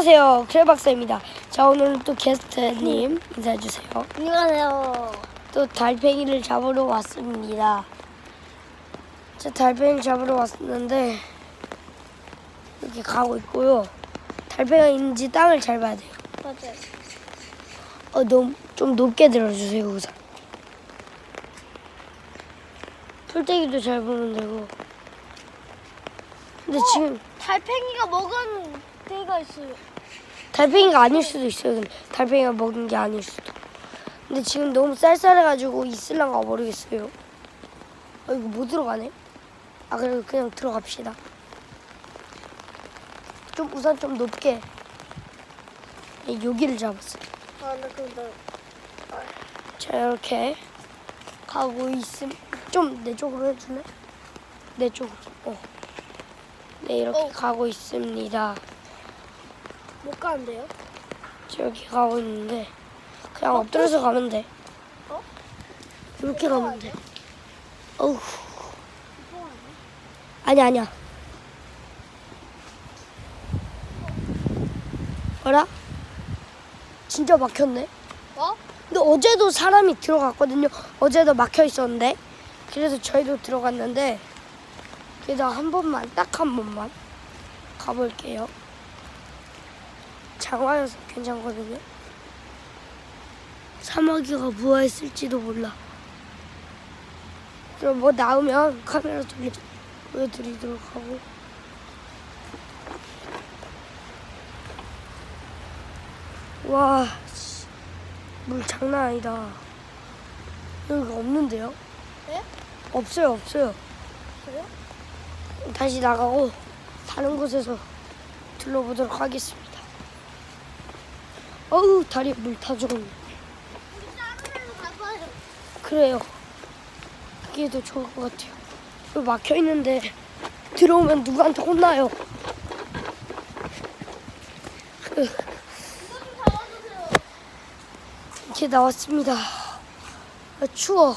안녕하세요. 크레박사입니다. 자, 오늘은 또 게스트님 인사해주세요. 안녕하세요. 또 달팽이를 잡으러 왔습니다. 자, 달팽이 잡으러 왔는데, 이렇게 가고 있고요. 달팽이가 있는지 땅을 잘 봐야 돼요. 맞아요. 어, 너무, 좀 높게 들어주세요, 우선. 풀떼기도 잘 보면 되고. 근데 지금 달팽이가 먹은 데가 있어요. 달팽이가 아닐 수도 있어요. 근데 달팽이가 먹은 게 아닐 수도. 근데 지금 너무 쌀쌀해가지고 있을랑가 모르겠어요. 어, 이거 못 들어가네. 아, 그래도 그냥 들어갑시다. 좀 우선 좀 높게. 네, 여기를 잡았어요. 아, 나 근데 자, 이렇게 가고 있음. 좀 내 쪽으로 해줄래? 내 쪽으로. 어. 네, 이렇게 어. 가고 있습니다. 못 가는데요? 저기 가고 있는데 그냥 엎드려서 가면 돼. 어? 이렇게 가면 돼. 어우. 아니야 아니야. 뭐라? 진짜 막혔네. 어? 근데 어제도 사람이 들어갔거든요. 어제도 막혀 있었는데 그래서 저희도 들어갔는데 그래서 한 번만 딱 한 번만 가볼게요. 장화여서 괜찮거든요. 사마귀가 부화했을지도 몰라. 그럼 뭐 나오면 카메라 돌려 보여드리도록 하고. 와, 씨, 물 장난 아니다. 여기가 없는데요? 네? 없어요, 없어요. 그래요? 다시 나가고 다른 곳에서 둘러보도록 하겠습니다. 어우, 다리에 물다 죽었네. 그래요. 그게 더 좋을 것 같아요. 여기 막혀 있는데 들어오면 누구한테 혼나요. 이렇게 나왔습니다. 아, 추워.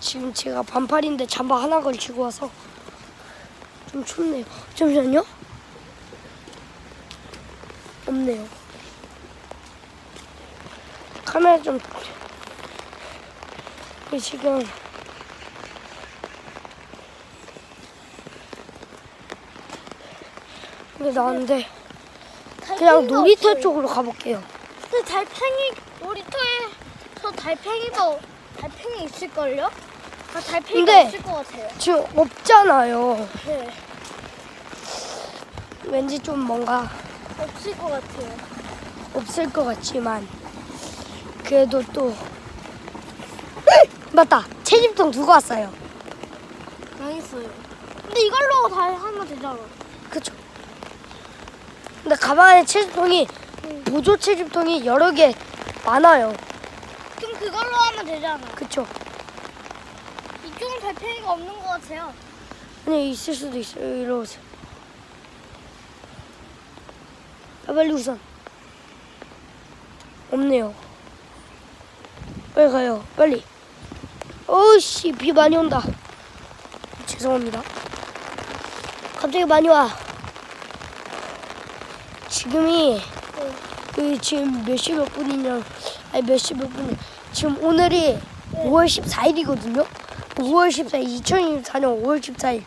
지금 제가 반팔인데 잠바 하나 걸치고 와서 좀 춥네요. 잠시만요. 없네요. 카메라 좀이 지금 이게 나왔는데 그냥 놀이터 없어요. 쪽으로 가볼게요. 근데 달팽이 놀이터에서 달팽이가 달팽이 있을걸요? 아, 달팽이가 근데- 없을 것 같아요. 지금 없잖아요. 네, 왠지 좀 뭔가 없을 것 같아요. 없을 것 같지만 그래도 또 맞다 채집통 두고 왔어요. 망했어요. 근데 이걸로 다 하면 되잖아. 그쵸? 근데 가방에 채집통이 응. 보조 채집통이 여러 개 많아요. 그럼 그걸로 하면 되잖아. 그쵸? 이쪽은 달팽이가 없는 것 같아요. 아니 있을 수도 있어요. 이리 오세요. 아, 빨리 우선. 없네요. 빨리 가요. 빨리. 어우씨 비 많이 온다. 죄송합니다. 갑자기 많이 와. 지금이 그 지금 몇 시 몇 분이냐 아니 몇 시 몇 분이 지금 오늘이 5월 14일이거든요. 5월 14일 2024년 5월 14일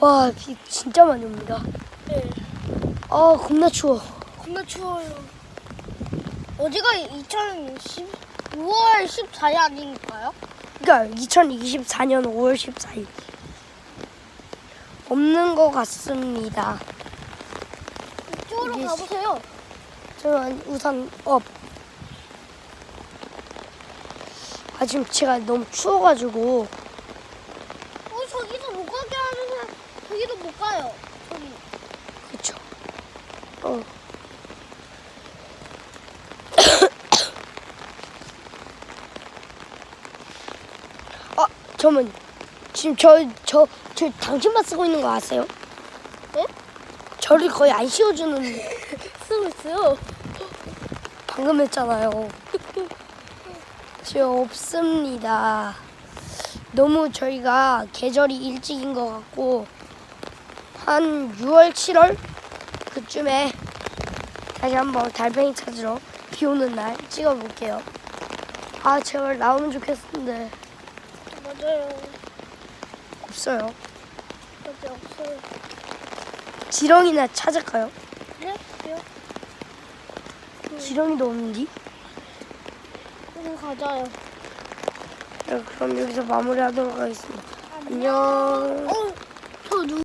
와 비 진짜 많이 옵니다. 네. 아 겁나 추워. 겁나 추워요. 어제가 2020 6월 14일 아닌가요? 그러니까 2024년 5월 14일 없는 것 같습니다. 이쪽으로 이게 가보세요. 저는 우선 업. 아 지금 제가 너무 추워가지고 어 저기도 못 가게 하면서 저기도 못 가요. 저기. 그쵸. 어. 아, 저는 지금 저, 저, 저 당신만 쓰고 있는 거 아세요? 네? 저를 거의 안 씌워주는 쓰고 있어요. 방금 했잖아요. 지금 없습니다. 너무 저희가 계절이 일찍인 것 같고 한 6월, 7월 그쯤에 다시 한번 달팽이 찾으러 비 오는 날 찍어볼게요. 아 제발 나오면 좋겠는데 맞아요. 없어요. 맞아 없어요. 지렁이나 찾을까요? 네? 왜요? 지렁이도 없는디? 그럼 가자요. 네, 그럼 여기서 마무리하도록 하겠습니다. 안녕. 어,